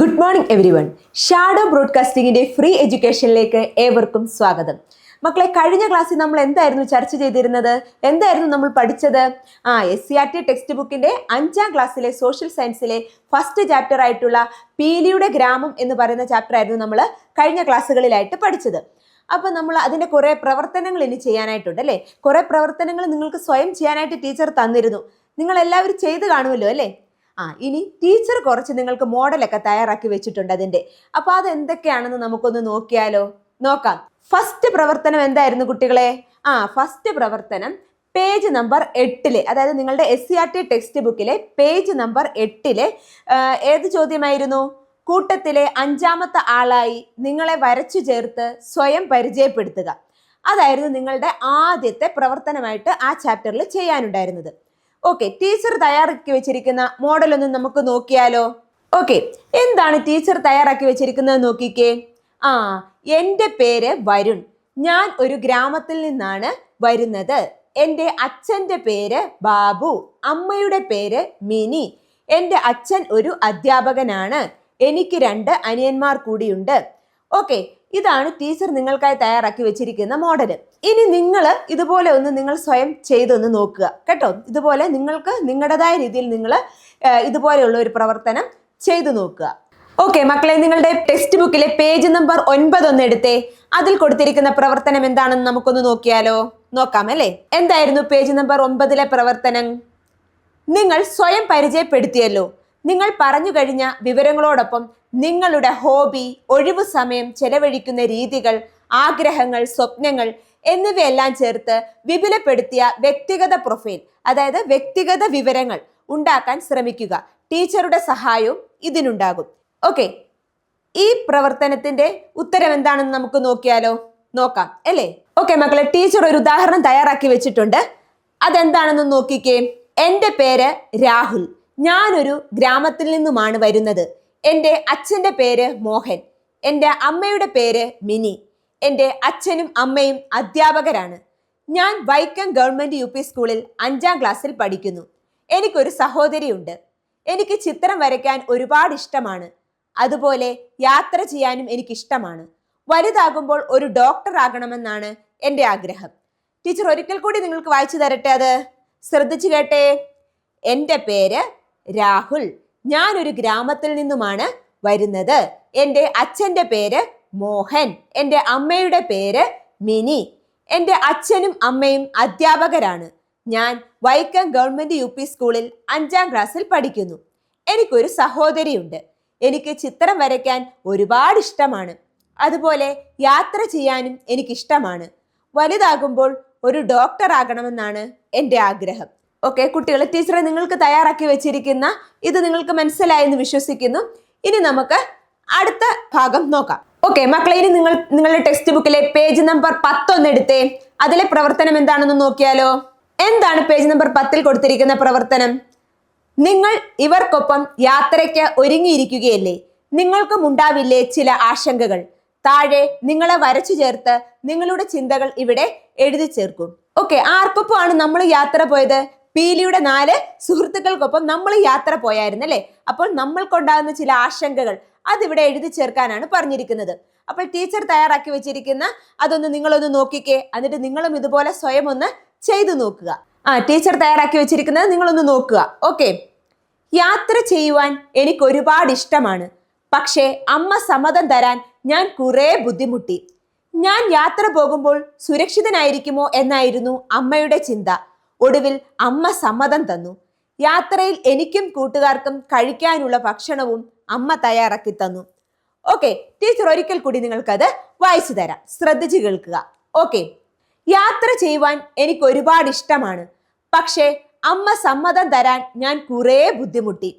Good morning everyone shadow ബ്രോഡ്കാസ്റ്റിംഗിന്റെ free എഡ്യൂക്കേഷനിലേക്ക് ഏവർക്കും സ്വാഗതം. മക്കളെ കഴിഞ്ഞ ക്ലാസ്സിൽ നമ്മൾ എന്തായിരുന്നു ചർച്ച ചെയ്തിരുന്നത്? എന്തായിരുന്നു നമ്മൾ പഠിച്ചത്? ആ S C R T text ബുക്കിന്റെ അഞ്ചാം ക്ലാസ്സിലെ സോഷ്യൽ സയൻസിലെ ഫസ്റ്റ് ചാപ്റ്റർ ആയിട്ടുള്ള പീലിയുടെ ഗ്രാമം എന്ന് പറയുന്ന ചാപ്റ്റർ ആയിരുന്നു നമ്മൾ കഴിഞ്ഞ ക്ലാസ്സുകളിലായിട്ട് പഠിച്ചത്. അപ്പൊ നമ്മൾ അതിന്റെ കുറേ പ്രവർത്തനങ്ങൾ ഇനി ചെയ്യാനായിട്ടുണ്ട് അല്ലേ? കുറേ പ്രവർത്തനങ്ങൾ നിങ്ങൾക്ക് സ്വയം ചെയ്യാനായിട്ട് ടീച്ചർ തന്നിരുന്നു. നിങ്ങൾ എല്ലാവരും ചെയ്ത് കാണുമല്ലോ അല്ലേ? ആ ഇനി ടീച്ചർ കുറച്ച് നിങ്ങൾക്ക് മോഡലൊക്കെ തയ്യാറാക്കി വെച്ചിട്ടുണ്ട് അതിന്റെ അപ്പൊ അത് എന്തൊക്കെയാണെന്ന് നമുക്കൊന്ന് നോക്കിയാലോ? നോക്കാം. ഫസ്റ്റ് പ്രവർത്തനം എന്തായിരുന്നു കുട്ടികളെ? ആ ഫസ്റ്റ് പ്രവർത്തനം പേജ് നമ്പർ എട്ടിലെ അതായത് നിങ്ങളുടെ S C R T text ബുക്കിലെ പേജ് നമ്പർ എട്ടിലെ ഏത് ചോദ്യമായിരുന്നു? കൂട്ടത്തിലെ അഞ്ചാമത്തെ ആളായി നിങ്ങളെ വരച്ചു ചേർത്ത് സ്വയം പരിചയപ്പെടുത്തുക. അതായിരുന്നു നിങ്ങളുടെ ആദ്യത്തെ പ്രവർത്തനമായിട്ട് ആ ചാപ്റ്ററിൽ ചെയ്യാനുണ്ടായിരുന്നത്. ഓക്കെ ടീച്ചർ തയ്യാറാക്കി വെച്ചിരിക്കുന്ന മോഡൽ ഒന്ന് നമുക്ക് നോക്കിയാലോ? ഓക്കെ എന്താണ് ടീച്ചർ തയ്യാറാക്കി വെച്ചിരിക്കുന്നത് നോക്കിക്കേ? ആ എന്റെ പേര് വരുൺ. ഞാൻ ഒരു ഗ്രാമത്തിൽ നിന്നാണ് വരുന്നത്. എന്റെ അച്ഛന്റെ പേര് ബാബു. അമ്മയുടെ പേര് മിനി. എന്റെ അച്ഛൻ ഒരു അധ്യാപകനാണ്. എനിക്ക് രണ്ട് അനിയന്മാർ കൂടിയുണ്ട്. ഓക്കെ ഇതാണ് ടീച്ചർ നിങ്ങൾക്കായി തയ്യാറാക്കി വെച്ചിരിക്കുന്ന മോഡൽ ഇനി നിങ്ങൾ ഇതുപോലെ ഒന്ന് നിങ്ങൾ സ്വയം ചെയ്തൊന്ന് നോക്കുക. കേട്ടോ? ഇതുപോലെ നിങ്ങൾക്ക് നിങ്ങളുടേതായ രീതിയിൽ നിങ്ങൾ ഇതുപോലെയുള്ള ഒരു പ്രവർത്തനം ചെയ്തു നോക്കുക. ഓക്കെ മക്കളെ നിങ്ങളുടെ ടെക്സ്റ്റ് ബുക്കിലെ പേജ് നമ്പർ ഒൻപത് ഒന്ന് എടുത്തേ. അതിൽ കൊടുത്തിരിക്കുന്ന പ്രവർത്തനം എന്താണെന്ന് നമുക്കൊന്ന് നോക്കിയാലോ? നോക്കാം അല്ലേ? എന്തായിരുന്നു പേജ് നമ്പർ ഒമ്പതിലെ പ്രവർത്തനം? നിങ്ങൾ സ്വയം പരിചയപ്പെടുത്തിയല്ലോ. നിങ്ങൾ പറഞ്ഞു കഴിഞ്ഞ വിവരങ്ങളോടൊപ്പം നിങ്ങളുടെ ഹോബി ഒഴിവു സമയം ചെലവഴിക്കുന്ന രീതികൾ ആഗ്രഹങ്ങൾ സ്വപ്നങ്ങൾ എന്നിവയെല്ലാം ചേർത്ത് വിപുലപ്പെടുത്തിയ വ്യക്തിഗത പ്രൊഫൈൽ അതായത് വ്യക്തിഗത വിവരങ്ങൾ ഉണ്ടാക്കാൻ ശ്രമിക്കുക. ടീച്ചറുടെ സഹായവും ഇതിനുണ്ടാകും. ഓക്കെ ഈ പ്രവർത്തനത്തിന്റെ ഉത്തരം എന്താണെന്ന് നമുക്ക് നോക്കിയാലോ? നോക്കാം അല്ലേ? ഓക്കെ മക്കളെ ടീച്ചർ ഒരു ഉദാഹരണം തയ്യാറാക്കി വെച്ചിട്ടുണ്ട്. അതെന്താണെന്ന് നോക്കിക്കേ. എന്റെ പേര് രാഹുൽ. ഞാനൊരു ഗ്രാമത്തിൽ നിന്നുമാണ് വരുന്നത്. എന്റെ അച്ഛന്റെ പേര് മോഹൻ. എന്റെ അമ്മയുടെ പേര് മിനി. എന്റെ അച്ഛനും അമ്മയും അധ്യാപകരാണ്. ഞാൻ വൈക്കം ഗവൺമെന്റ് യു പി സ്കൂളിൽ അഞ്ചാം ക്ലാസ്സിൽ പഠിക്കുന്നു. എനിക്കൊരു സഹോദരിയുണ്ട്. എനിക്ക് ചിത്രം വരയ്ക്കാൻ ഒരുപാട് ഇഷ്ടമാണ്. അതുപോലെ യാത്ര ചെയ്യാനും എനിക്കിഷ്ടമാണ്. വലുതാകുമ്പോൾ ഒരു ഡോക്ടർ ആകണമെന്നാണ് എന്റെ ആഗ്രഹം. ടീച്ചർ ഒരിക്കൽ കൂടി നിങ്ങൾക്ക് വായിച്ചു തരട്ടെ അത്? ശ്രദ്ധിച്ചു കേട്ടെ. എന്റെ പേര് രാഹുൽ. ഞാനൊരു ഗ്രാമത്തിൽ നിന്നുമാണ് വരുന്നത്. എന്റെ അച്ഛന്റെ പേര് മോഹൻ. എന്റെ അമ്മയുടെ പേര് മിനി. എന്റെ അച്ഛനും അമ്മയും അധ്യാപകരാണ്. ഞാൻ വൈക്കം ഗവൺമെന്റ് യു പി സ്കൂളിൽ അഞ്ചാം ക്ലാസ്സിൽ പഠിക്കുന്നു. എനിക്കൊരു സഹോദരിയുണ്ട്. എനിക്ക് ചിത്രം വരയ്ക്കാൻ ഒരുപാട് ഇഷ്ടമാണ്. അതുപോലെ യാത്ര ചെയ്യാനും എനിക്കിഷ്ടമാണ്. വലുതാകുമ്പോൾ ഒരു ഡോക്ടർ ആകണമെന്നാണ് എന്റെ ആഗ്രഹം. ഓക്കെ കുട്ടികൾ ടീച്ചറെ നിങ്ങൾക്ക് തയ്യാറാക്കി വെച്ചിരിക്കുന്ന ഇത് നിങ്ങൾക്ക് മനസ്സിലായെന്ന് വിശ്വസിക്കുന്നു. ഇനി നമുക്ക് അടുത്ത ഭാഗം നോക്കാം. ഓക്കെ മക്കളെ ഇനി നിങ്ങൾ നിങ്ങളുടെ ടെക്സ്റ്റ് ബുക്കിലെ പേജ് നമ്പർ പത്തൊന്ന് എടുത്തേ. അതിലെ പ്രവർത്തനം എന്താണെന്ന് നോക്കിയാലോ? എന്താണ് പേജ് നമ്പർ പത്തിൽ കൊടുത്തിരിക്കുന്ന പ്രവർത്തനം? നിങ്ങൾ ഇവർക്കൊപ്പം യാത്രയ്ക്ക് ഒരുങ്ങിയിരിക്കുകയല്ലേ? നിങ്ങൾക്കും ഉണ്ടാവില്ലേ ചില ആശങ്കകൾ? താഴെ നിങ്ങളെ വരച്ചു ചേർത്ത് നിങ്ങളുടെ ചിന്തകൾ ഇവിടെ എഴുതി ചേർക്കും. ഓക്കെ ആർക്കൊപ്പമാണ് നമ്മൾ യാത്ര പോയത്? പീലിയുടെ നാല് സുഹൃത്തുക്കൾക്കൊപ്പം നമ്മൾ യാത്ര പോയായിരുന്നു അല്ലേ? അപ്പോൾ നമ്മൾക്കുണ്ടാകുന്ന ചില ആശങ്കകൾ അതിവിടെ എഴുതി ചേർക്കാനാണ് പറഞ്ഞിരിക്കുന്നത്. അപ്പോൾ ടീച്ചർ തയ്യാറാക്കി വെച്ചിരിക്കുന്ന അതൊന്ന് നിങ്ങളൊന്ന് നോക്കിക്കേ. എന്നിട്ട് നിങ്ങളും ഇതുപോലെ സ്വയം ഒന്ന് ചെയ്തു നോക്കുക. ആ ടീച്ചർ തയ്യാറാക്കി വെച്ചിരിക്കുന്നത് നിങ്ങളൊന്ന് നോക്കുക. ഓക്കെ. യാത്ര ചെയ്യുവാൻ എനിക്ക് ഒരുപാട് ഇഷ്ടമാണ്. പക്ഷേ അമ്മ സമ്മതം തരാൻ ഞാൻ കുറേ ബുദ്ധിമുട്ടി. ഞാൻ യാത്ര പോകുമ്പോൾ സുരക്ഷിതനായിരിക്കുമോ എന്നായിരുന്നു അമ്മയുടെ ചിന്ത. ഒടുവിൽ അമ്മ സമ്മതം തന്നു. യാത്രയിൽ എനിക്കും കൂട്ടുകാർക്കും കഴിക്കാനുള്ള ഭക്ഷണവും അമ്മ തയ്യാറാക്കി തന്നു. ഓക്കെ ടീച്ചർ ഒരിക്കൽ കൂടി നിങ്ങൾക്കത് വായിച്ചു തരാം. ശ്രദ്ധിച്ചു കേൾക്കുക. ഓക്കെ യാത്ര ചെയ്യുവാൻ എനിക്ക് ഒരുപാട് ഇഷ്ടമാണ്. പക്ഷേ അമ്മ സമ്മതം തരാൻ ഞാൻ കുറേ ബുദ്ധിമുട്ടി.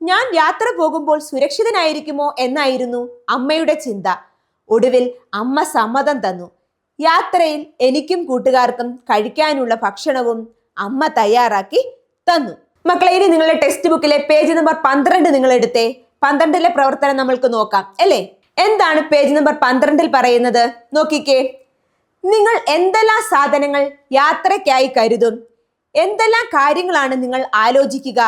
ഞാൻ യാത്ര പോകുമ്പോൾ സുരക്ഷിതനായിരിക്കുമോ എന്നായിരുന്നു അമ്മയുടെ ചിന്ത. ഒടുവിൽ അമ്മ സമ്മതം തന്നു. യാത്രയിൽ എനിക്കും കൂട്ടുകാർക്കും കഴിക്കാനുള്ള ഭക്ഷണവും അമ്മ തയ്യാറാക്കി തന്നു. മക്കളെ ഇനി നിങ്ങളുടെ ടെക്സ്റ്റ് ബുക്കിലെ പേജ് നമ്പർ പന്ത്രണ്ട് നിങ്ങൾ എടുത്തേ. പന്ത്രണ്ടിലെ പ്രവർത്തനം നമ്മൾക്ക് നോക്കാം അല്ലേ? എന്താണ് പേജ് നമ്പർ പന്ത്രണ്ടിൽ പറയുന്നത്? നോക്കിക്കേ. നിങ്ങൾ എന്തെല്ലാം സാധനങ്ങൾ യാത്രയ്ക്കായി കരുതും? എന്തെല്ലാം കാര്യങ്ങളാണ് നിങ്ങൾ ആലോചിക്കുക?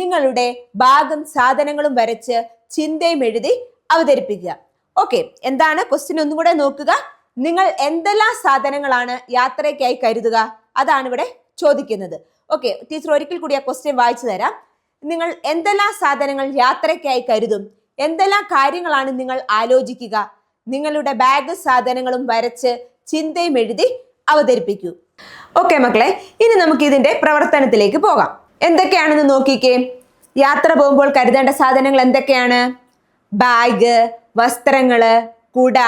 നിങ്ങളുടെ ഭാഗം സാധനങ്ങളും വരച്ച് ചിന്തയും എഴുതി അവതരിപ്പിക്കുക. ഓക്കെ എന്താണ് ക്വസ്റ്റ്യൻ ഒന്നും കൂടെ നോക്കുക. നിങ്ങൾ എന്തെല്ലാം സാധനങ്ങളാണ് യാത്രയ്ക്കായി കരുതുക? അതാണ് ഇവിടെ ചോദിക്കുന്നത്. ഓക്കെ ടീച്ചർ ഒരിക്കൽ കൂടി ആ ക്വസ്റ്റ്യൻ വായിച്ചു തരാം. നിങ്ങൾ എന്തെല്ലാം സാധനങ്ങൾ യാത്രയ്ക്കായി കരുതും? എന്തെല്ലാം കാര്യങ്ങളാണ് നിങ്ങൾ ആലോചിക്കുക? നിങ്ങളുടെ ബാഗ് സാധനങ്ങളും വരച്ച് ചിന്തയും എഴുതി അവതരിപ്പിക്കൂ. ഓക്കെ മക്കളെ ഇനി നമുക്ക് ഇതിന്റെ പ്രവർത്തനത്തിലേക്ക് പോകാം. എന്തൊക്കെയാണെന്ന് നോക്കിക്കേ. യാത്ര പോകുമ്പോൾ കരുതേണ്ട സാധനങ്ങൾ എന്തൊക്കെയാണ്? ബാഗ് വസ്ത്രങ്ങൾ കുട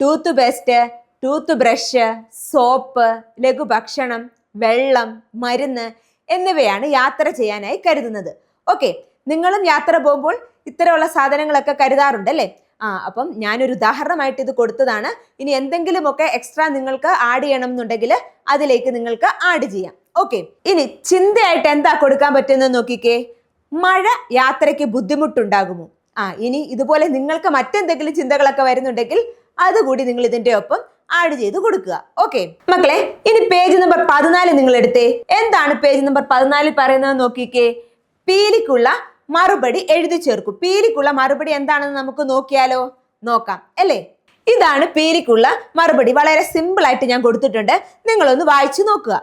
toothpaste toothbrush soap ലഘുഭക്ഷണം വെള്ളം മരുന്ന് എന്നിവയാണ് യാത്ര ചെയ്യാനായി കരുതുന്നത്. ഓക്കെ നിങ്ങളും യാത്ര പോകുമ്പോൾ ഇത്തരമുള്ള സാധനങ്ങളൊക്കെ കരുതാറുണ്ട് അല്ലേ? ആ അപ്പം ഞാനൊരു ഉദാഹരണമായിട്ട് ഇത് കൊടുത്തതാണ്. ഇനി എന്തെങ്കിലുമൊക്കെ എക്സ്ട്രാ നിങ്ങൾക്ക് ആഡ് ചെയ്യണം എന്നുണ്ടെങ്കിൽ അതിലേക്ക് നിങ്ങൾക്ക് ആഡ് ചെയ്യാം. ഓക്കെ ഇനി ചിന്തയായിട്ട് എന്താ കൊടുക്കാൻ പറ്റുന്നത് നോക്കിക്കേ? മഴ യാത്രയ്ക്ക് ബുദ്ധിമുട്ടുണ്ടാകുമോ? ആ ഇനി ഇതുപോലെ നിങ്ങൾക്ക് മറ്റെന്തെങ്കിലും ചിന്തകളൊക്കെ വരുന്നുണ്ടെങ്കിൽ അതുകൂടി നിങ്ങൾ ഇതിന്റെ ഒപ്പം ആഡ് ചെയ്ത് കൊടുക്കുക. ഓക്കെ മക്കളെ ഇനി പേജ് നമ്പർ പതിനാല് നിങ്ങൾ എടുത്തേ എന്താണ് പേജ് നമ്പർ പതിനാലിൽ പറയുന്നത് നോക്കിക്കേ. പീലിക്കുള്ള മറുപടി എഴുതി ചേർക്കും. പീലിക്കുള്ള മറുപടി എന്താണെന്ന് നമുക്ക് നോക്കിയാലോ? നോക്കാം അല്ലേ? ഇതാണ് പീലിക്കുള്ള മറുപടി. വളരെ സിമ്പിൾ ആയിട്ട് ഞാൻ കൊടുത്തിട്ടുണ്ട്. നിങ്ങളൊന്ന് വായിച്ചു നോക്കുക.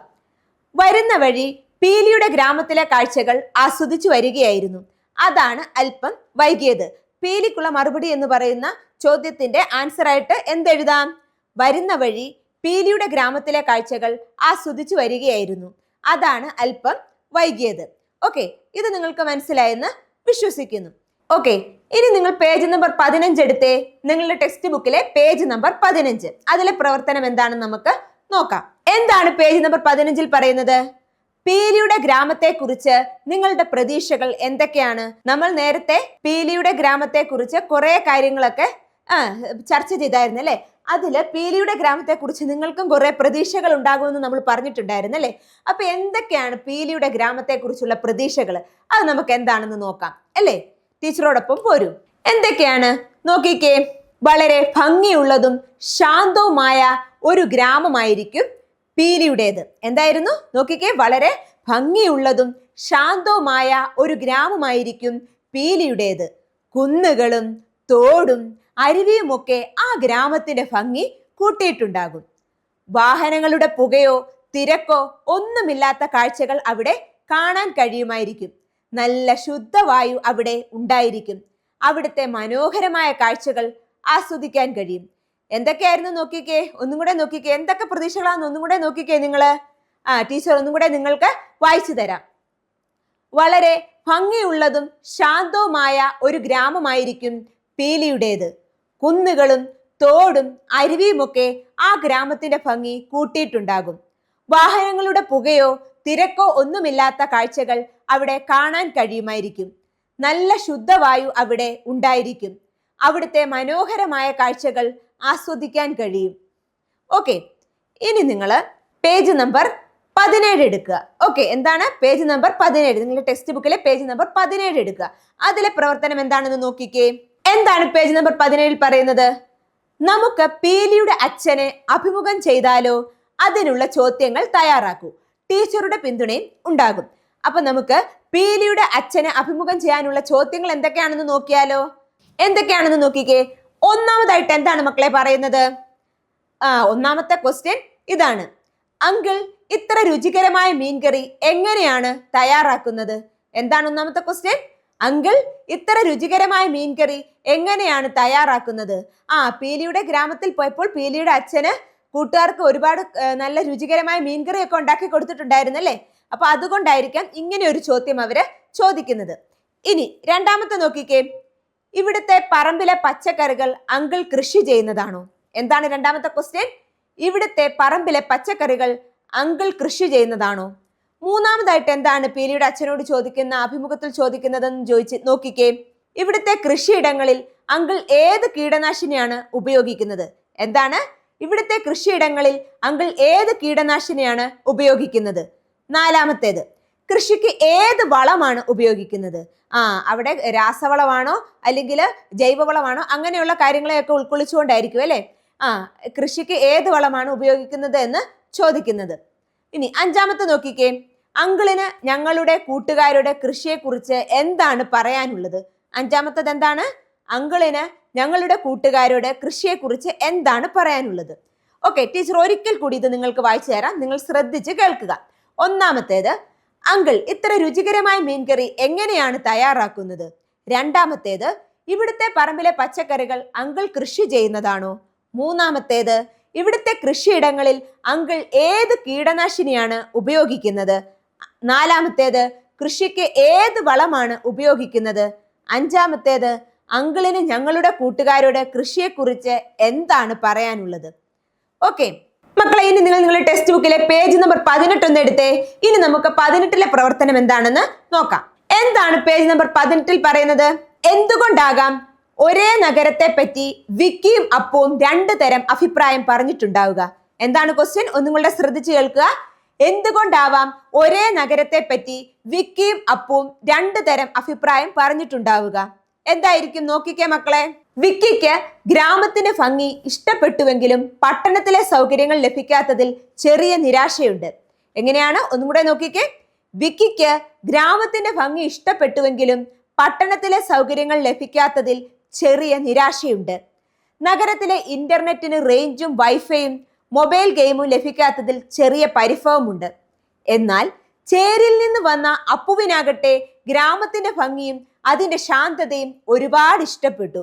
വരുന്ന വഴി പീലിയുടെ ഗ്രാമത്തിലെ കാഴ്ചകൾ ആസ്വദിച്ചു വരികയായിരുന്നു. അതാണ് അല്പം വൈകിയത്. പീലിക്കുള്ള മറുപടി എന്ന് പറയുന്ന ചോദ്യത്തിന്റെ ആൻസർ ആയിട്ട് എന്തെഴുതാം? വരുന്ന വഴി പീലിയുടെ ഗ്രാമത്തിലെ കാഴ്ചകൾ ആസ്വദിച്ചു വരികയായിരുന്നു. അതാണ് അല്പം വൈകിയത്. ഓക്കെ ഇത് നിങ്ങൾക്ക് മനസ്സിലായെന്ന് വിശ്വസിക്കുന്നു. ഓക്കെ ഇനി നിങ്ങൾ പേജ് നമ്പർ പതിനഞ്ച് എടുത്തേ. നിങ്ങളുടെ ടെക്സ്റ്റ് ബുക്കിലെ പേജ് നമ്പർ പതിനഞ്ച്. അതിലെ പ്രവർത്തനം എന്താണെന്ന് നമുക്ക് നോക്കാം. എന്താണ് പേജ് നമ്പർ പതിനഞ്ചിൽ പറയുന്നത്? പീലിയുടെ ഗ്രാമത്തെ കുറിച്ച് നിങ്ങളുടെ പ്രതീക്ഷകൾ എന്തൊക്കെയാണ്? നമ്മൾ നേരത്തെ പീലിയുടെ ഗ്രാമത്തെ കുറിച്ച് കുറെ കാര്യങ്ങളൊക്കെ ആ, ചർച്ച ചെയ്തായിരുന്നു അല്ലേ? അതിൽ പീലിയുടെ ഗ്രാമത്തെക്കുറിച്ച് നിങ്ങൾക്കും കുറേ പ്രതീക്ഷകൾ ഉണ്ടാകുമെന്ന് നമ്മൾ പറഞ്ഞിട്ടുണ്ടായിരുന്നു അല്ലേ? അപ്പോൾ എന്തൊക്കെയാണ് പീലിയുടെ ഗ്രാമത്തെക്കുറിച്ചുള്ള പ്രതീക്ഷകൾ അത് നമുക്ക് എന്താണെന്ന് നോക്കാം അല്ലേ? ടീച്ചറോടൊപ്പം പോരൂ. എന്തൊക്കെയാണ്? നോക്കിക്കേ വളരെ ഭംഗിയുള്ളതും ശാന്തവുമായ ഒരു ഗ്രാമമായിരിക്കും പീലിയുടേത്. എന്തായിരുന്നു? നോക്കിക്കേ വളരെ ഭംഗിയുള്ളതും ശാന്തവുമായ ഒരു ഗ്രാമമായിരിക്കും പീലിയുടേത്. കുന്നുകളും തോടും അരുവിയുമൊക്കെ ആ ഗ്രാമത്തിന്റെ ഭംഗി കൂട്ടിയിട്ടുണ്ടാകും. വാഹനങ്ങളുടെ പുകയോ തിരക്കോ ഒന്നുമില്ലാത്ത കാഴ്ചകൾ അവിടെ കാണാൻ കഴിയുമായിരിക്കും. നല്ല ശുദ്ധവായു അവിടെ ഉണ്ടായിരിക്കും. അവിടുത്തെ മനോഹരമായ കാഴ്ചകൾ ആസ്വദിക്കാൻ കഴിയും. എന്തൊക്കെയായിരുന്നു നോക്കിക്കേ? ഒന്നും കൂടെ നോക്കിക്കേ. എന്തൊക്കെ പ്രതീക്ഷകളാന്ന് ഒന്നും കൂടെ നോക്കിക്കേ നിങ്ങൾ ആ ടീച്ചർ ഒന്നും കൂടെ നിങ്ങൾക്ക് വായിച്ചു തരാം. വളരെ ഭംഗിയുള്ളതും ശാന്തവുമായ ഒരു ഗ്രാമമായിരിക്കും പീലിയുടേത്. കുന്നുകളും തോടും അരുവിയുമൊക്കെ ആ ഗ്രാമത്തിന്റെ ഭംഗി കൂട്ടിയിട്ടുണ്ടാകും. വാഹനങ്ങളുടെ പുകയോ തിരക്കോ ഒന്നുമില്ലാത്ത കാഴ്ചകൾ അവിടെ കാണാൻ കഴിയുമായിരിക്കും. നല്ല ശുദ്ധവായു അവിടെ ഉണ്ടായിരിക്കും. അവിടുത്തെ മനോഹരമായ കാഴ്ചകൾ ആസ്വദിക്കാൻ കഴിയും. ഓക്കെ ഇനി നിങ്ങൾ പേജ് നമ്പർ പതിനേഴ് എടുക്കുക. ഓക്കെ എന്താണ്? പേജ് നമ്പർ പതിനേഴ്. നിങ്ങളുടെ ടെക്സ്റ്റ് ബുക്കിലെ പേജ് നമ്പർ പതിനേഴ് എടുക്കുക. അതിലെ പ്രവർത്തനം എന്താണെന്ന് നോക്കിക്കേ. എന്താണ് പേജ് നമ്പർ പതിനേഴിൽ പറയുന്നത്? നമുക്ക് പീലിയുടെ അച്ഛനെ അഭിമുഖം ചെയ്താലോ? അതിനുള്ള ചോദ്യങ്ങൾ തയ്യാറാക്കൂ. ടീച്ചറുടെ പിന്തുണയും ഉണ്ടാകും. അപ്പൊ നമുക്ക് പീലിയുടെ അച്ഛനെ അഭിമുഖം ചെയ്യാനുള്ള ചോദ്യങ്ങൾ എന്തൊക്കെയാണെന്ന് നോക്കിയാലോ? എന്തൊക്കെയാണെന്ന് നോക്കിക്കേ. ഒന്നാമതായിട്ട് എന്താണ് മക്കളെ പറയുന്നത്? ആ ഒന്നാമത്തെ ക്വസ്റ്റ്യൻ ഇതാണ്. അങ്കിൾ ഇത്ര രുചികരമായ മീൻകറി എങ്ങനെയാണ് തയ്യാറാക്കുന്നത്? എന്താണ് ഒന്നാമത്തെ ക്വസ്റ്റ്യൻ അങ്കിൾ ഇത്ര രുചികരമായ മീൻകറി എങ്ങനെയാണ് തയ്യാറാക്കുന്നത്? ആ പീലിയുടെ ഗ്രാമത്തിൽ പോയപ്പോൾ പീലിയുടെ അച്ഛന് കൂട്ടുകാർക്ക് ഒരുപാട് നല്ല രുചികരമായ മീൻകറിയൊക്കെ ഉണ്ടാക്കി കൊടുത്തിട്ടുണ്ടായിരുന്നല്ലേ അപ്പൊ അതുകൊണ്ടായിരിക്കാം ഇങ്ങനെ ഒരു ചോദ്യം അവർ ചോദിക്കുന്നത്. ഇനി രണ്ടാമത്തെ നോക്കിക്കേ. ഇവിടുത്തെ പറമ്പിലെ പച്ചക്കറികൾ അങ്കിൾ കൃഷി ചെയ്യുന്നതാണോ? എന്താണ് രണ്ടാമത്തെ ക്വസ്റ്റ്യൻ ഇവിടുത്തെ പറമ്പിലെ പച്ചക്കറികൾ അങ്കിൾ കൃഷി ചെയ്യുന്നതാണോ? മൂന്നാമതായിട്ട് എന്താണ് പീലിയുടെ അച്ഛനോട് ചോദിക്കുന്ന അഭിമുഖത്തിൽ ചോദിക്കുന്നതെന്ന് ചോദിച്ച് നോക്കിക്കേ. ഇവിടുത്തെ കൃഷിയിടങ്ങളിൽ അങ്കിൾ ഏത് കീടനാശിനിയാണ് ഉപയോഗിക്കുന്നത്? എന്താണ്? ഇവിടുത്തെ കൃഷിയിടങ്ങളിൽ അങ്കിൾ ഏത് കീടനാശിനിയാണ് ഉപയോഗിക്കുന്നത്? നാലാമത്തേത് കൃഷിക്ക് ഏത് വളമാണ് ഉപയോഗിക്കുന്നത്? ആ അവിടെ രാസവളമാണോ അല്ലെങ്കിൽ ജൈവവളമാണോ അങ്ങനെയുള്ള കാര്യങ്ങളെയൊക്കെ ഉൾക്കൊള്ളിച്ചുകൊണ്ടായിരിക്കും അല്ലേ? ആ കൃഷിക്ക് ഏത് വളമാണ് ഉപയോഗിക്കുന്നത് എന്ന് ചോദിക്കുന്നത്. ഇനി അഞ്ചാമത്തെ നോക്കിക്കേ അങ്കിളിന് ഞങ്ങളുടെ കൂട്ടുകാരുടെ കൃഷിയെക്കുറിച്ച് എന്താണ് പറയാനുള്ളത്? അഞ്ചാമത്തത് എന്താണ് അങ്കിളിന് ഞങ്ങളുടെ കൂട്ടുകാരോട് കൃഷിയെക്കുറിച്ച് എന്താണ് പറയാനുള്ളത്? ഓക്കെ ടീച്ചർ ഒരിക്കൽ കൂടി ഇത് നിങ്ങൾക്ക് വായിച്ചു തരാം. നിങ്ങൾ ശ്രദ്ധിച്ച് കേൾക്കുക. ഒന്നാമത്തേത് അങ്കിൾ ഇത്ര രുചികരമായ മീൻകറി എങ്ങനെയാണ് തയ്യാറാക്കുന്നത്? രണ്ടാമത്തേത് ഇവിടുത്തെ പറമ്പിലെ പച്ചക്കറികൾ അങ്കിൾ കൃഷി ചെയ്യുന്നതാണോ? മൂന്നാമത്തേത് ഇവിടുത്തെ കൃഷിയിടങ്ങളിൽ അങ്കിൾ ഏത് കീടനാശിനിയാണ് ഉപയോഗിക്കുന്നത്? നാലാമത്തേത് കൃഷിക്ക് ഏത് വളമാണ് ഉപയോഗിക്കുന്നത്? അഞ്ചാമത്തേത് അങ്കിളിന് ഞങ്ങളുടെ കൂട്ടുകാരോട് കൃഷിയെക്കുറിച്ച് എന്താണ് പറയാനുള്ളത്? ഓക്കെ മക്കളെ ഇനി നിങ്ങൾ നിങ്ങളുടെ ടെക്സ്റ്റ് ബുക്കിലെ പേജ് നമ്പർ പതിനെട്ട് ഒന്ന് എടുത്തേ. ഇനി നമുക്ക് പതിനെട്ടിലെ പ്രവർത്തനം എന്താണെന്ന് നോക്കാം. എന്താണ് പേജ് നമ്പർ പതിനെട്ടിൽ പറയുന്നത്? എന്തുകൊണ്ടാകാം ഒരേ നഗരത്തെ പറ്റി വിക്കിയും അപ്പവും രണ്ടു തരം അഭിപ്രായം പറഞ്ഞിട്ടുണ്ടാവുക? എന്താണ് ക്വസ്റ്റ്യൻ ഒന്നും കൂടെ ശ്രദ്ധിച്ചു കേൾക്കുക. എന്തുകൊണ്ടാവാം ഒരേ നഗരത്തെ പറ്റി വിക്കിയും അപ്പുവും രണ്ടു തരം അഭിപ്രായം പറഞ്ഞിട്ടുണ്ടാവുക. എന്തായിരിക്കും? നോക്കിക്കേ മക്കളെ. വിക്കിക്ക് ഗ്രാമത്തിന്റെ ഭംഗി ഇഷ്ടപ്പെട്ടുവെങ്കിലും പട്ടണത്തിലെ സൗകര്യങ്ങൾ ലഭിക്കാത്തതിൽ ചെറിയ നിരാശയുണ്ട്. എങ്ങനെയാണ്? ഒന്നും കൂടെ നോക്കിക്കേ. വിക്കിക്ക് ഗ്രാമത്തിന്റെ ഭംഗി ഇഷ്ടപ്പെട്ടുവെങ്കിലും പട്ടണത്തിലെ സൗകര്യങ്ങൾ ലഭിക്കാത്തതിൽ ചെറിയ നിരാശയുണ്ട്. നഗരത്തിലെ ഇന്റർനെറ്റിന് റേഞ്ചും വൈഫൈയും മൊബൈൽ ഗെയിമും ലഭിക്കാത്തതിൽ ചെറിയ പരിഭവമുണ്ട്. എന്നാൽ ചേരിൽ നിന്ന് വന്ന അപ്പുവിനാകട്ടെ ഗ്രാമത്തിന്റെ ഭംഗിയും അതിന്റെ ശാന്തതയും ഒരുപാട് ഇഷ്ടപ്പെട്ടു.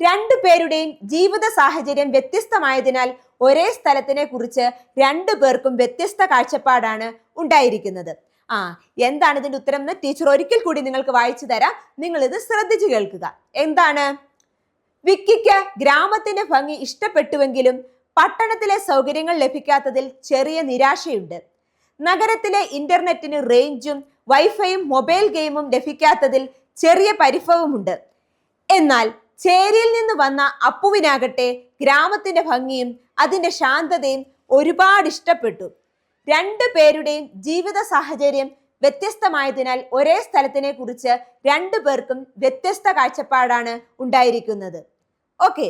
രണ്ടു പേരുടെയും ജീവിത സാഹചര്യം വ്യത്യസ്തമായതിനാൽ ഒരേ സ്ഥലത്തിനെ കുറിച്ച് രണ്ടു പേർക്കും വ്യത്യസ്ത കാഴ്ചപ്പാടാണ് ഉണ്ടായിരിക്കുന്നത്. ആ എന്താണ് ഇതിന്റെ ഉത്തരം എന്ന് ടീച്ചർ ഒരിക്കൽ കൂടി നിങ്ങൾക്ക് വായിച്ചു തരാം. നിങ്ങൾ ഇത് ശ്രദ്ധിച്ചു കേൾക്കുക. എന്താണ്? വിക്കിക്ക് ഗ്രാമത്തിന്റെ ഭംഗി ഇഷ്ടപ്പെട്ടുവെങ്കിലും പട്ടണത്തിലെ സൗകര്യങ്ങൾ ലഭിക്കാത്തതിൽ ചെറിയ നിരാശയുണ്ട്. നഗരത്തിലെ ഇന്റർനെറ്റിന് റേഞ്ചും വൈഫൈയും മൊബൈൽ ഗെയിമും ലഭിക്കാത്തതിൽ ചെറിയ പരിഭവമുണ്ട്. എന്നാൽ ചേരിയിൽ നിന്ന് വന്ന അപ്പുവിനാകട്ടെ ഗ്രാമത്തിന്റെ ഭംഗിയും അതിന്റെ ശാന്തതയും ഒരുപാട് ഇഷ്ടപ്പെട്ടു. രണ്ടു പേരുടെയും ജീവിത സാഹചര്യം വ്യത്യസ്തമായതിനാൽ ഒരേ സ്ഥലത്തിനെ കുറിച്ച് രണ്ടു പേർക്കും വ്യത്യസ്ത കാഴ്ചപ്പാടാണ് ഉണ്ടായിരിക്കുന്നത്. ഓക്കെ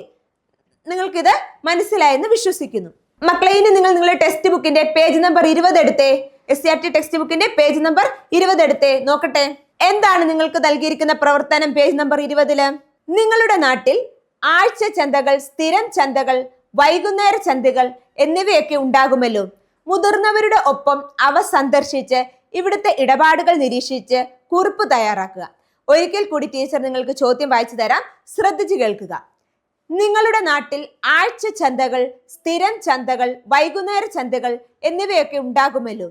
നിങ്ങൾക്കിത് മനസ്സിലായെന്ന് വിശ്വസിക്കുന്നു. മക്കളെ ഇനി നിങ്ങൾ നിങ്ങളുടെ ടെക്സ്റ്റ് ബുക്കിന്റെ പേജ് നമ്പർ ഇരുപത് എടുത്തേ. S C R T text ബുക്കിന്റെ പേജ് നമ്പർ ഇരുപത് എടുത്തേ. നോക്കട്ടെ. എന്താണ് നിങ്ങൾക്ക് നൽകിയിരിക്കുന്ന പ്രവർത്തനം പേജ് നമ്പർ ഇരുപതിൽ? നിങ്ങളുടെ നാട്ടിൽ ആഴ്ച ചന്തകൾ സ്ഥിരം ചന്തകൾ വൈകുന്നേര ചന്തകൾ എന്നിവയൊക്കെ ഉണ്ടാകുമല്ലോ. മുതിർന്നവരുടെ ഒപ്പം അവ സന്ദർശിച്ച് ഇവിടുത്തെ ഇടപാടുകൾ നിരീക്ഷിച്ച് കുറിപ്പ് തയ്യാറാക്കുക. ഒരിക്കൽ കൂടി ടീച്ചർ നിങ്ങൾക്ക് ചോദ്യം വായിച്ചു തരാം. ശ്രദ്ധിച്ചു കേൾക്കുക. നിങ്ങളുടെ നാട്ടിൽ ആഴ്ച ചന്തകൾ സ്ഥിരം ചന്തകൾ വൈകുന്നേര ചന്തകൾ എന്നിവയൊക്കെ ഉണ്ടാകുമല്ലോ.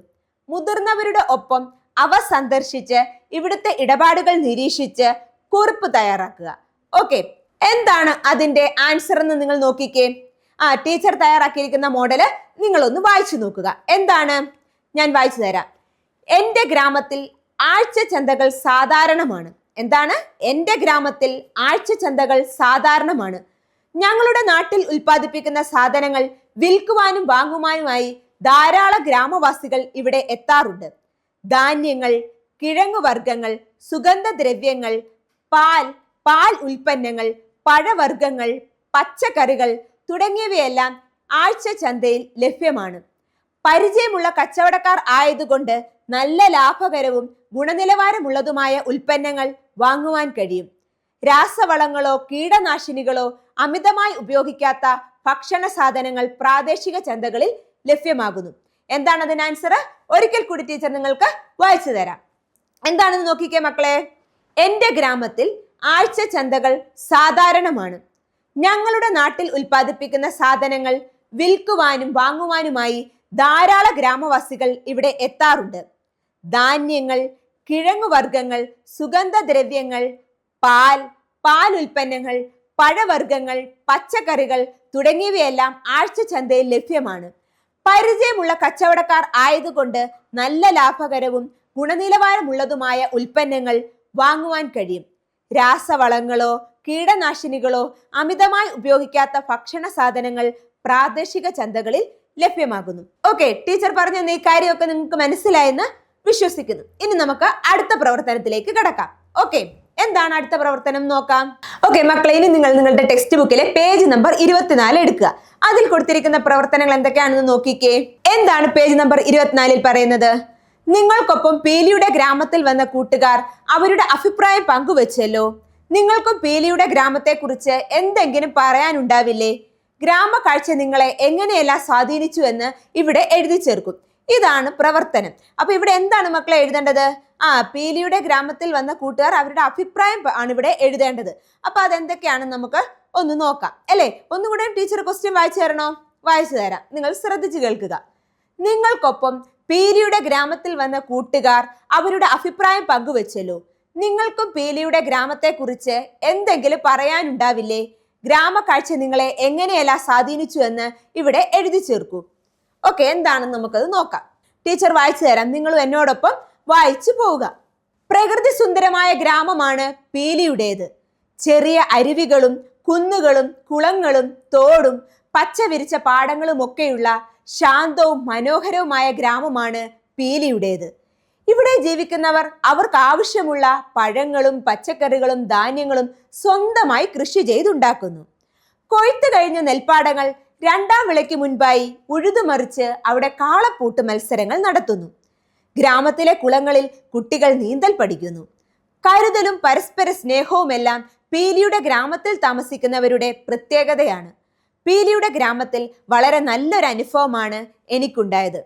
മുതിർന്നവരുടെ ഒപ്പം അവ സന്ദർശിച്ച് ഇവിടുത്തെ ഇടപാടുകൾ നിരീക്ഷിച്ച് കുറിപ്പ് തയ്യാറാക്കുക. ഓക്കെ എന്താണ് അതിന്റെ ആൻസർ എന്ന് നിങ്ങൾ നോക്കിക്കേ. ആ ടീച്ചർ തയ്യാറാക്കിയിരിക്കുന്ന മോഡൽ നിങ്ങളൊന്ന് വായിച്ചു നോക്കുക. എന്താണ്? ഞാൻ വായിച്ചു തരാം. എന്റെ ഗ്രാമത്തിൽ ആഴ്ച ചന്തകൾ സാധാരണമാണ്. എന്താണ്? എന്റെ ഗ്രാമത്തിൽ ആഴ്ച ചന്തകൾ സാധാരണമാണ്. ഞങ്ങളുടെ നാട്ടിൽ ഉൽപ്പാദിപ്പിക്കുന്ന സാധനങ്ങൾ വിൽക്കുവാനും വാങ്ങുവാനുമായി ധാരാളം ഗ്രാമവാസികൾ ഇവിടെ എത്താറുണ്ട്. ധാന്യങ്ങൾ കിഴങ്ങുവർഗങ്ങൾ സുഗന്ധദ്രവ്യങ്ങൾ പാൽ പാൽ ഉൽപ്പന്നങ്ങൾ പഴവർഗങ്ങൾ പച്ചക്കറികൾ തുടങ്ങിയവയെല്ലാം ആഴ്ച ചന്തയിൽ ലഭ്യമാണ്. പരിചയമുള്ള കച്ചവടക്കാർ ആയതുകൊണ്ട് നല്ല ലാഭകരവും ഗുണനിലവാരമുള്ളതുമായ ഉൽപ്പന്നങ്ങൾ വാങ്ങുവാൻ കഴിയും. രാസവളങ്ങളോ കീടനാശിനികളോ അമിതമായി ഉപയോഗിക്കാത്ത ഭക്ഷണ സാധനങ്ങൾ പ്രാദേശിക ചന്തകളിൽ ലഭ്യമാകുന്നു. എന്താണ് അതിന് ആൻസർ ഒരിക്കൽ കൂടി ടീച്ചർ നിങ്ങൾക്ക് വായിച്ചു തരാം. എന്താണെന്ന് നോക്കിക്കേ മക്കളെ? എന്റെ ഗ്രാമത്തിൽ ആഴ്ച ചന്തകൾ സാധാരണമാണ്. ഞങ്ങളുടെ നാട്ടിൽ ഉൽപ്പാദിപ്പിക്കുന്ന സാധനങ്ങൾ വിൽക്കുവാനും വാങ്ങുവാനുമായി ധാരാളം ഗ്രാമവാസികൾ ഇവിടെ എത്താറുണ്ട്. ധാന്യങ്ങൾ കിഴങ്ങുവർഗങ്ങൾ സുഗന്ധദ്രവ്യങ്ങൾ പാൽ പാൽ ഉൽപ്പന്നങ്ങൾ പഴവർഗങ്ങൾ പച്ചക്കറികൾ തുടങ്ങിയവയെല്ലാം ആഴ്ച ചന്തയിൽ ലഭ്യമാണ്. പരിചയമുള്ള കച്ചവടക്കാർ ആയതുകൊണ്ട് നല്ല ലാഭകരവും ഗുണനിലവാരമുള്ളതുമായ ഉൽപ്പന്നങ്ങൾ വാങ്ങുവാൻ കഴിയും. രാസവളങ്ങളോ കീടനാശിനികളോ അമിതമായി ഉപയോഗിക്കാത്ത ഭക്ഷണ സാധനങ്ങൾ പ്രാദേശിക ചന്തകളിൽ ലഭ്യമാകുന്നു. ഓക്കെ ടീച്ചർ പറഞ്ഞ ഈ കാര്യമൊക്കെ നിങ്ങൾക്ക് മനസ്സിലായെന്ന് വിശ്വസിക്കുന്നു. ഇനി നമുക്ക് അടുത്ത പ്രവർത്തനത്തിലേക്ക് കടക്കാം. ഓക്കെ. എന്താണ് അടുത്ത പ്രവർത്തനം നോക്കാം. ഓക്കെ മക്കളെ ഇനി നിങ്ങൾ നിങ്ങളുടെ ടെക്സ്റ്റ് ബുക്കിലെ പേജ് നമ്പർ ഇരുപത്തിനാല് എടുക്കുക. അതിൽ കൊടുത്തിരിക്കുന്ന പ്രവർത്തനങ്ങൾ എന്തൊക്കെയാണെന്ന് നോക്കിക്കേ. എന്താണ് പേജ് നമ്പർ ഇരുപത്തിനാലിൽ പറയുന്നത്? നിങ്ങൾക്കൊപ്പം പേലിയുടെ ഗ്രാമത്തിൽ വന്ന കൂട്ടുകാർ അവരുടെ അഭിപ്രായം പങ്കുവച്ചല്ലോ. നിങ്ങൾക്കും പീലിയുടെ ഗ്രാമത്തെക്കുറിച്ച് എന്തെങ്കിലും പറയാനുണ്ടാവില്ലേ? ഗ്രാമ കാഴ്ച നിങ്ങളെ എങ്ങനെയെല്ലാം സ്വാധീനിച്ചു എന്ന് ഇവിടെ എഴുതി ചേർക്കും. ഇതാണ് പ്രവർത്തനം. അപ്പൊ ഇവിടെ എന്താണ് മക്കളെ എഴുതേണ്ടത്? ആ പീലിയുടെ ഗ്രാമത്തിൽ വന്ന കൂട്ടുകാർ അവരുടെ അഭിപ്രായം ആണ് ഇവിടെ എഴുതേണ്ടത്. അപ്പൊ അതെന്തൊക്കെയാണെന്ന് നമുക്ക് ഒന്ന് നോക്കാം. അല്ലേ? ഒന്നുകൂടെ ടീച്ചർ ക്വസ്റ്റ്യൻ വായിച്ചു തരണോ? വായിച്ചു തരാം. നിങ്ങൾ ശ്രദ്ധിച്ചു കേൾക്കുക. നിങ്ങൾക്കൊപ്പം പീലിയുടെ ഗ്രാമത്തിൽ വന്ന കൂട്ടുകാർ അവരുടെ അഭിപ്രായം പങ്കുവച്ചല്ലോ. നിങ്ങൾക്കും പീലിയുടെ ഗ്രാമത്തെക്കുറിച്ച് എന്തെങ്കിലും പറയാനുണ്ടാവില്ലേ? ഗ്രാമക്കാഴ്ച നിങ്ങളെ എങ്ങനെയെല്ലാം സ്വാധീനിച്ചു എന്ന് ഇവിടെ എഴുതി ചേർക്കൂ. ഓക്കെ എന്താണെന്ന് നമുക്കത് നോക്കാം. ടീച്ചർ വായിച്ചു തരാം. നിങ്ങളും എന്നോടൊപ്പം വായിച്ചു പോവുക. പ്രകൃതി സുന്ദരമായ ഗ്രാമമാണ് പീലിയുടേത്. ചെറിയ അരുവികളും കുന്നുകളും കുളങ്ങളും തോടും പച്ച വിരിച്ച പാടങ്ങളും ഒക്കെയുള്ള ശാന്തവും മനോഹരവുമായ ഗ്രാമമാണ് പീലിയുടേത്. ഇവിടെ ജീവിക്കുന്നവർ അവർക്ക് ആവശ്യമുള്ള പഴങ്ങളും പച്ചക്കറികളും ധാന്യങ്ങളും സ്വന്തമായി കൃഷി ചെയ്തുണ്ടാക്കുന്നു. കൊയ്ത്ത് കഴിഞ്ഞ നെൽപ്പാടങ്ങൾ രണ്ടാം വിളയ്ക്ക് മുൻപായി ഉഴുതുമറിച്ച് അവിടെ കാളപ്പൂട്ട് മത്സരങ്ങൾ നടത്തുന്നു. ഗ്രാമത്തിലെ കുളങ്ങളിൽ കുട്ടികൾ നീന്തൽ പഠിക്കുന്നു. കരുതലും പരസ്പര സ്നേഹവുമെല്ലാം പീലിയുടെ ഗ്രാമത്തിൽ താമസിക്കുന്നവരുടെ പ്രത്യേകതയാണ്. പീലിയുടെ ഗ്രാമത്തിൽ വളരെ നല്ലൊരു അനുഭവമാണ് എനിക്കുണ്ടായത്.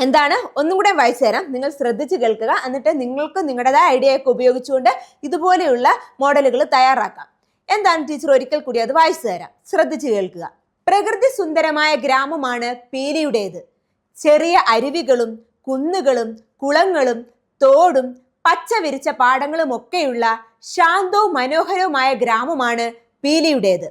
എന്താണ്? ഒന്നും കൂടെ വായിച്ചു തരാം. നിങ്ങൾ ശ്രദ്ധിച്ച് കേൾക്കുക. എന്നിട്ട് നിങ്ങൾക്ക് നിങ്ങളുടേതായ ഐഡിയ ഒക്കെ ഉപയോഗിച്ചുകൊണ്ട് ഇതുപോലെയുള്ള മോഡലുകൾ തയ്യാറാക്കാം. എന്താണ് ടീച്ചർ? ഒരിക്കൽ കൂടി അത് വായിച്ചു തരാം. ശ്രദ്ധിച്ച് കേൾക്കുക. പ്രകൃതി സുന്ദരമായ ഗ്രാമമാണ് പീലിയുടേത്. ചെറിയ അരുവികളും കുന്നുകളും കുളങ്ങളും തോടും പച്ച വിരിച്ച പാടങ്ങളും ഒക്കെയുള്ള ശാന്തവും മനോഹരവുമായ ഗ്രാമമാണ് പീലിയുടേത്.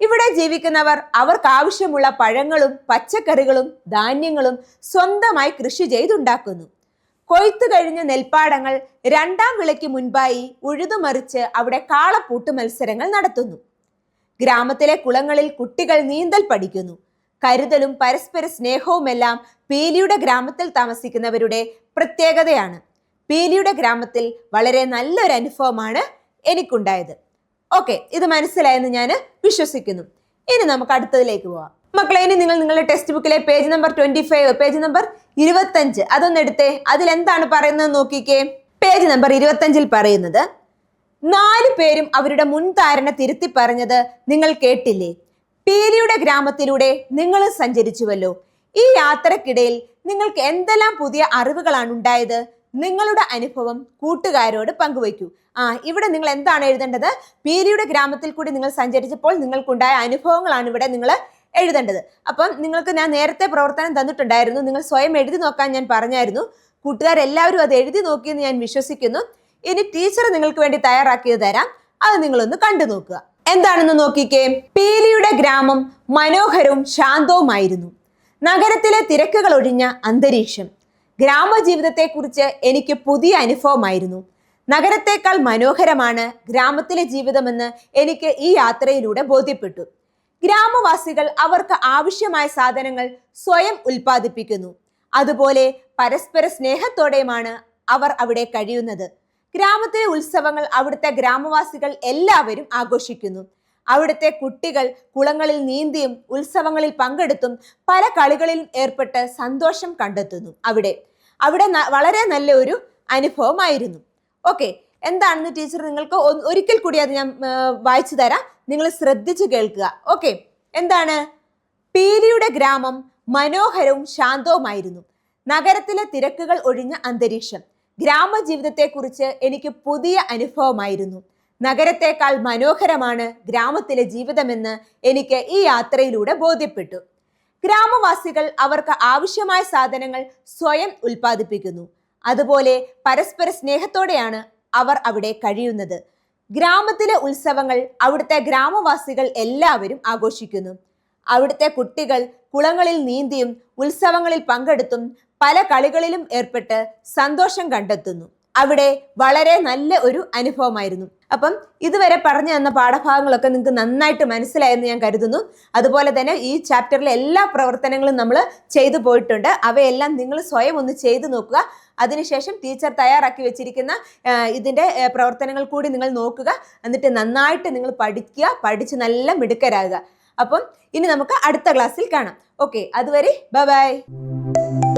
ഇവിടെ ജീവിക്കുന്നവർ അവർക്ക് ആവശ്യമുള്ള പഴങ്ങളും പച്ചക്കറികളും ധാന്യങ്ങളും സ്വന്തമായി കൃഷി ചെയ്തുണ്ടാക്കുന്നു. കൊയ്ത്തു കഴിഞ്ഞ നെൽപ്പാടങ്ങൾ രണ്ടാം വിളയ്ക്ക് മുൻപായി ഉഴുതുമറിച്ച് അവിടെ കാളപ്പൂട്ട് മത്സരങ്ങൾ നടത്തുന്നു. ഗ്രാമത്തിലെ കുളങ്ങളിൽ കുട്ടികൾ നീന്തൽ പഠിക്കുന്നു. കരുതലും പരസ്പര സ്നേഹവുമെല്ലാം പീലിയുടെ ഗ്രാമത്തിൽ താമസിക്കുന്നവരുടെ പ്രത്യേകതയാണ്. പീലിയുടെ ഗ്രാമത്തിൽ വളരെ നല്ലൊരു അനുഭവമാണ് എനിക്കുണ്ടായത്. ഓക്കെ ഇത് മനസ്സിലായെന്ന് ഞാൻ വിശ്വസിക്കുന്നു. ഇനി നമുക്ക് അടുത്തതിലേക്ക് പോവാം. മക്കളെ ഇനി നിങ്ങൾ നിങ്ങളുടെ ടെക്സ്റ്റ് ബുക്കിലെ page number twenty five page number ഇരുപത്തഞ്ച് അതൊന്നെടുത്തേ. അതിൽ എന്താണ് പറയുന്നത് നോക്കിക്കേ. പേജ് നമ്പർ ഇരുപത്തഞ്ചിൽ പറയുന്നത് നാല് പേരും അവരുടെ മുൻധാരണ തിരുത്തി പറഞ്ഞത് നിങ്ങൾ കേട്ടില്ലേ? പീലിയുടെ ഗ്രാമത്തിലൂടെ നിങ്ങൾ സഞ്ചരിച്ചുവല്ലോ. ഈ യാത്രക്കിടയിൽ നിങ്ങൾക്ക് എന്തെല്ലാം പുതിയ അറിവുകളാണ് ഉണ്ടായത്? നിങ്ങളുടെ അനുഭവം കൂട്ടുകാരോട് പങ്കുവയ്ക്കൂ. ആ ഇവിടെ നിങ്ങൾ എന്താണ് എഴുതേണ്ടത്? പീലിയുടെ ഗ്രാമത്തിൽ കൂടി നിങ്ങൾ സഞ്ചരിച്ചപ്പോൾ നിങ്ങൾക്കുണ്ടായ അനുഭവങ്ങളാണ് ഇവിടെ നിങ്ങൾ എഴുതേണ്ടത്. അപ്പം നിങ്ങൾക്ക് ഞാൻ നേരത്തെ പ്രവർത്തനം തന്നിട്ടുണ്ടായിരുന്നു. നിങ്ങൾ സ്വയം എഴുതി നോക്കാൻ ഞാൻ പറഞ്ഞായിരുന്നു. കൂട്ടുകാരെല്ലാവരും അത് എഴുതി നോക്കിയെന്ന് ഞാൻ വിശ്വസിക്കുന്നു. ഇനി ടീച്ചർ നിങ്ങൾക്ക് വേണ്ടി തയ്യാറാക്കിയത് തരാം. അത് നിങ്ങളൊന്ന് കണ്ടു നോക്കുക. എന്താണെന്ന് നോക്കിക്കേ? പീലിയുടെ ഗ്രാമം മനോഹരവും ശാന്തവുമായിരുന്നു. നഗരത്തിലെ തിരക്കുകൾ ഒഴിഞ്ഞ അന്തരീക്ഷം. ഗ്രാമജീവിതത്തെക്കുറിച്ച് എനിക്ക് പുതിയ അനുഭവമായിരുന്നു. നഗരത്തേക്കാൾ മനോഹരമാണ് ഗ്രാമത്തിലെ ജീവിതമെന്ന് എനിക്ക് ഈ യാത്രയിലൂടെ ബോധ്യപ്പെട്ടു. ഗ്രാമവാസികൾ അവർക്ക് ആവശ്യമായ സാധനങ്ങൾ സ്വയം ഉൽപ്പാദിപ്പിക്കുന്നു. അതുപോലെ പരസ്പര സ്നേഹത്തോടെയുമാണ് അവർ അവിടെ കഴിയുന്നത്. ഗ്രാമത്തിലെ ഉത്സവങ്ങൾ അവിടുത്തെ ഗ്രാമവാസികൾ എല്ലാവരും ആഘോഷിക്കുന്നു. അവിടുത്തെ കുട്ടികൾ കുളങ്ങളിൽ നീന്തിയും ഉത്സവങ്ങളിൽ പങ്കെടുത്തും പല കളികളിലും ഏർപ്പെട്ട് സന്തോഷം കണ്ടെത്തുന്നു അവിടെ. അവിടെ വളരെ നല്ല ഒരു അനുഭവമായിരുന്നു. ഓക്കെ എന്താണെന്ന് ടീച്ചർ നിങ്ങൾക്ക് ഒരിക്കൽ കൂടി അത് ഞാൻ വായിച്ചു തരാം. നിങ്ങൾ ശ്രദ്ധിച്ചു കേൾക്കുക. ഓക്കെ എന്താണ്? പീലിയുടെ ഗ്രാമം മനോഹരവും ശാന്തവുമായിരുന്നു. നഗരത്തിലെ തിരക്കുകൾ ഒഴിഞ്ഞ അന്തരീക്ഷം. ഗ്രാമജീവിതത്തെക്കുറിച്ച് എനിക്ക് പുതിയ അനുഭവമായിരുന്നു. നഗരത്തേക്കാൾ മനോഹരമാണ് ഗ്രാമത്തിലെ ജീവിതമെന്ന് എനിക്ക് ഈ യാത്രയിലൂടെ ബോധ്യപ്പെട്ടു. ഗ്രാമവാസികൾ അവർക്ക് ആവശ്യമായ സാധനങ്ങൾ സ്വയം ഉൽപ്പാദിപ്പിക്കുന്നു. അതുപോലെ പരസ്പര സ്നേഹത്തോടെയാണ് അവർ അവിടെ കഴിയുന്നത്. ഗ്രാമത്തിലെ ഉത്സവങ്ങൾ അവിടുത്തെ ഗ്രാമവാസികൾ എല്ലാവരും ആഘോഷിക്കുന്നു. അവിടുത്തെ കുട്ടികൾ കുളങ്ങളിൽ നീന്തിയും ഉത്സവങ്ങളിൽ പങ്കെടുത്തും പല കളികളിലും ഏർപ്പെട്ട് സന്തോഷം കണ്ടെത്തുന്നു. അവിടെ വളരെ നല്ല ഒരു അനുഭവമായിരുന്നു. അപ്പം ഇതുവരെ പറഞ്ഞു തന്ന പാഠഭാഗങ്ങളൊക്കെ നിങ്ങൾക്ക് നന്നായിട്ട് മനസ്സിലായെന്ന് ഞാൻ കരുതുന്നു. അതുപോലെ തന്നെ ഈ ചാപ്റ്ററിലെ എല്ലാ പ്രവർത്തനങ്ങളും നമ്മൾ ചെയ്തു പോയിട്ടുണ്ട്. അവയെല്ലാം നിങ്ങൾ സ്വയം ഒന്ന് ചെയ്തു നോക്കുക. അതിനുശേഷം ടീച്ചർ തയ്യാറാക്കി വെച്ചിരിക്കുന്ന ഇതിന്റെ പ്രവർത്തനങ്ങൾ കൂടി നിങ്ങൾ നോക്കുക. എന്നിട്ട് നന്നായിട്ട് നിങ്ങൾ പഠിക്കുക. പഠിച്ച് നല്ല മിടുക്കരാകുക. അപ്പം ഇനി നമുക്ക് അടുത്ത ക്ലാസ്സിൽ കാണാം. ഓക്കെ അതുവരെ ബൈ ബൈ